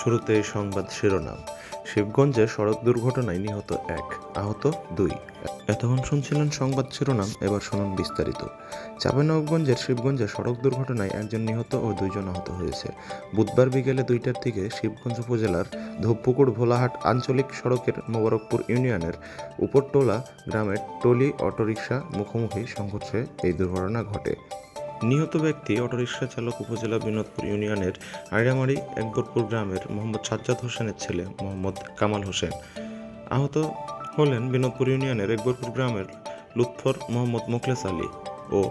শুরুতে সংবাদ শিরোনাম। শিবগঞ্জে সড়ক দুর্ঘটনায় নিহত এক, আহত দুই। এতক্ষণ শুনছিলেন সংবাদ শিরোনাম, এবার শুনুন বিস্তারিত। চাঁপাইনবাবগঞ্জের শিবগঞ্জে সড়ক দুর্ঘটনায় একজন নিহত ও দুইজন আহত হয়েছে। বুধবার বিকেলে দুইটার দিকে শিবগঞ্জ উপজেলার ধূপপুকুর, ভোলাহাট আঞ্চলিক সড়কের মোবারকপুর ইউনিয়নের উপরটোলা গ্রামের টলি অটোরিকশা মুখোমুখি সংঘর্ষে এই দুর্ঘটনা ঘটে। নিহত ব্যক্তি অটোরিকশা চালক উপজেলা বিনোদপুর ইউনিয়নের আইরামারি একবরপুর গ্রামের মোহাম্মদ সাজ্জাদ হোসেনের ছেলে মোহাম্মদ কামাল হোসেন। আহত হলেন বিনোদপুর ইউনিয়নের একবরপুর গ্রামের লুৎফর মোহাম্মদ মোখলেস আলী ও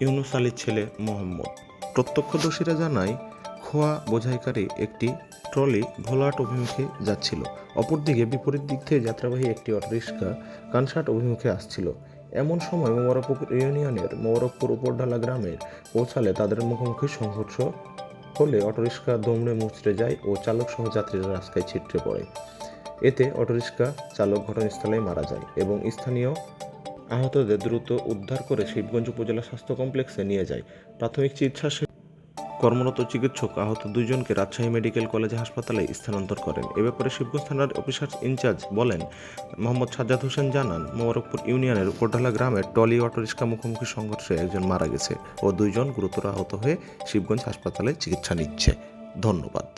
ইউনুস আলীর ছেলে মোহাম্মদ। প্রত্যক্ষদর্শীরা জানায়, খোয়া বোঝাইকারী একটি ট্রলি ভোলাট অভিমুখে যাচ্ছিল। অপরদিকে বিপরীত দিক থেকে যাত্রাবাহী একটি অটোরিক্সা কানসাট অভিমুখে আসছিল। এমন সময় মোবারকপুর ইউনিয়নের মোবারকপুর উপরডালা গ্রামে পৌঁছালে তাদের মুখোমুখি সংঘর্ষ হলে অটোরিক্সা দমড়ে মুচড়ে যায় ও চালক সহ যাত্রীরা রাস্তায় ছিটকে পড়ে। এতে অটোরিক্সা চালক ঘটনাস্থলেই মারা যায় এবং স্থানীয় আহতদের দ্রুত উদ্ধার করে শিবগঞ্জ উপজেলা স্বাস্থ্য কমপ্লেক্সে নিয়ে যায়। প্রাথমিক চিকিৎসা কর্মরত চিকিৎসক আহত দুইজনকে রাজশাহী মেডিকেল কলেজ হাসপাতালে স্থানান্তর করেন। এ ব্যাপারে শিবগঞ্জ থানার অফিসার ইনচার্জ বলেন, মোহাম্মদ সাজ্জাদ হোসেন জানান, মোবারকপুর ইউনিয়নের উপরঢালা গ্রামের টলি অটোরিক্সা মুখোমুখি সংঘর্ষে একজন মারা গেছে ও দুইজন গুরুতর আহত হয়ে শিবগঞ্জ হাসপাতালে চিকিৎসা নিচ্ছে। ধন্যবাদ।